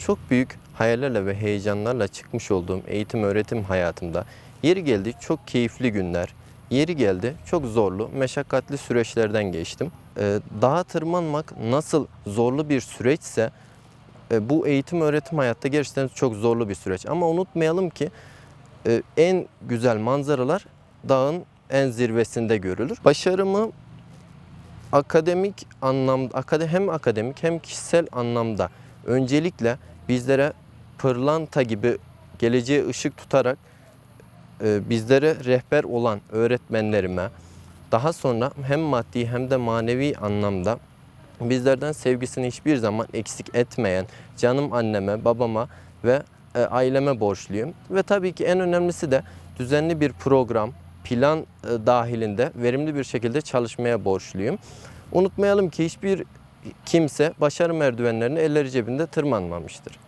çok büyük hayallerle ve heyecanlarla çıkmış olduğum eğitim öğretim hayatımda yeri geldi çok keyifli günler, yeri geldi çok zorlu, meşakkatli süreçlerden geçtim. Ee, dağa tırmanmak nasıl zorlu bir süreçse e, bu eğitim öğretim hayatta gerçekten çok zorlu bir süreç. Ama unutmayalım ki e, en güzel manzaralar dağın en zirvesinde görülür. Başarımı akademik anlamda hem akademik hem kişisel anlamda öncelikle bizlere pırlanta gibi geleceğe ışık tutarak e, bizlere rehber olan öğretmenlerime daha sonra hem maddi hem de manevi anlamda bizlerden sevgisini hiçbir zaman eksik etmeyen canım anneme, babama ve e, aileme borçluyum. Ve tabii ki en önemlisi de düzenli bir program, plan e, dahilinde verimli bir şekilde çalışmaya borçluyum. Unutmayalım ki hiçbir kimse başarı merdivenlerini elleri cebinde tırmanmamıştır.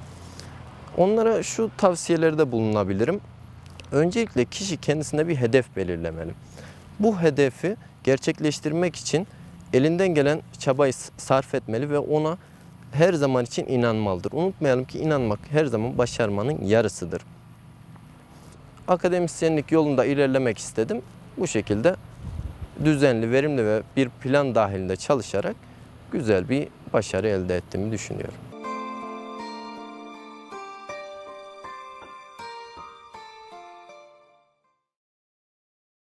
Onlara şu tavsiyelerde bulunabilirim. Öncelikle kişi kendisine bir hedef belirlemeli. Bu hedefi gerçekleştirmek için elinden gelen çabayı sarf etmeli ve ona her zaman için inanmalıdır. Unutmayalım ki inanmak her zaman başarmanın yarısıdır. Akademisyenlik yolunda ilerlemek istedim. Bu şekilde düzenli, verimli ve bir plan dahilinde çalışarak güzel bir başarı elde ettiğimi düşünüyorum.